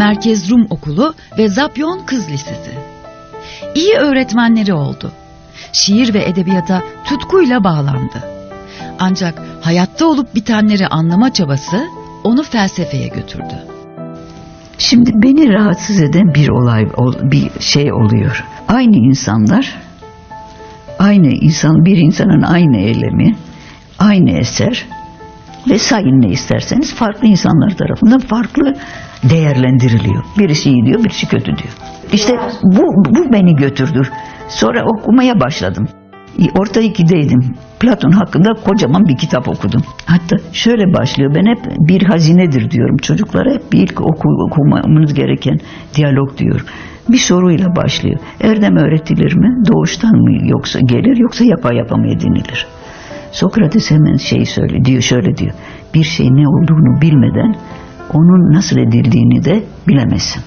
Merkez Rum Okulu ve Zapyon Kız Lisesi. İyi öğretmenleri oldu. Şiir ve edebiyata tutkuyla bağlandı. Ancak hayatta olup bitenleri anlama çabası onu felsefeye götürdü. Şimdi beni rahatsız eden bir olay, ol- bir şey oluyor. Aynı insanlar, aynı insan, bir insanın aynı eylemi, aynı eser ve sayın ne isterseniz farklı insanlar tarafından farklı değerlendiriliyor. Birisi iyi diyor, birisi kötü diyor. İşte bu, bu beni götürdü. Sonra okumaya başladım. Orta ikideydim. Platon hakkında kocaman bir kitap okudum. Hatta şöyle başlıyor. Ben hep bir hazinedir diyorum. Çocuklara hep bir ilk oku, okumamız gereken diyalog diyorum. Bir soruyla başlıyor. Erdem öğretilir mi? Doğuştan mı yoksa gelir yoksa yapa yapa mı edinilir? Sokrates hemen şey söyle diyor şöyle diyor. Bir şey ne olduğunu bilmeden onun nasıl edildiğini de bilemezsin.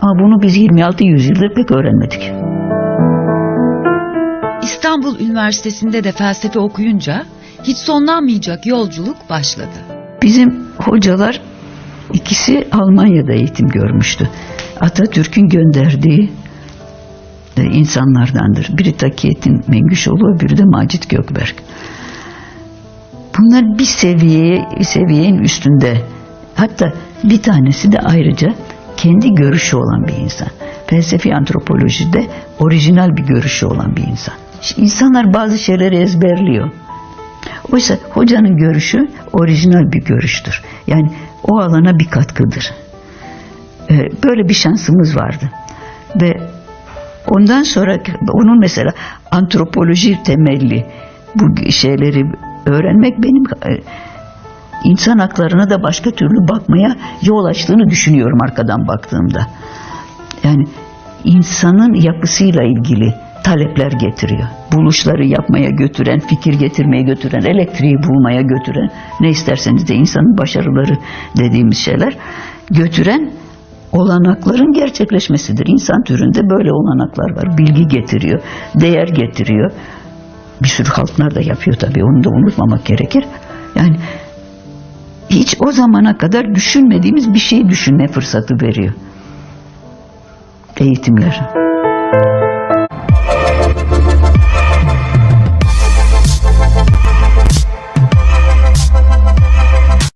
Ama bunu biz 26 yüzyıldır pek öğrenmedik. İstanbul Üniversitesi'nde de felsefe okuyunca hiç sonlanmayacak yolculuk başladı. Bizim hocalar ikisi Almanya'da eğitim görmüştü. Atatürk'ün gönderdiği insanlardandır. Biri Takiyettin Mengüşoğlu, biri de Macit Gökberk. Bunlar bir seviyeye, seviyenin üstünde. Hatta bir tanesi de ayrıca kendi görüşü olan bir insan. Felsefi antropolojide orijinal bir görüşü olan bir insan. Şimdi İnsanlar bazı şeyleri ezberliyor. Oysa hocanın görüşü orijinal bir görüştür. Yani o alana bir katkıdır. Ee, Böyle bir şansımız vardı. Ve ondan sonra onun mesela antropoloji temelli bu şeyleri öğrenmek benim e, insan haklarına da başka türlü bakmaya yol açtığını düşünüyorum arkadan baktığımda. Yani insanın yapısıyla ilgili talepler getiriyor. Buluşları yapmaya götüren, fikir getirmeye götüren, elektriği bulmaya götüren, ne isterseniz de insanın başarıları dediğimiz şeyler götüren olanakların gerçekleşmesidir. İnsan türünde böyle olanaklar var. Bilgi getiriyor, değer getiriyor. Bir sürü halklar da yapıyor tabii. Onu da unutmamak gerekir. Yani hiç o zamana kadar düşünmediğimiz bir şeyi düşünme fırsatı veriyor. Eğitimler.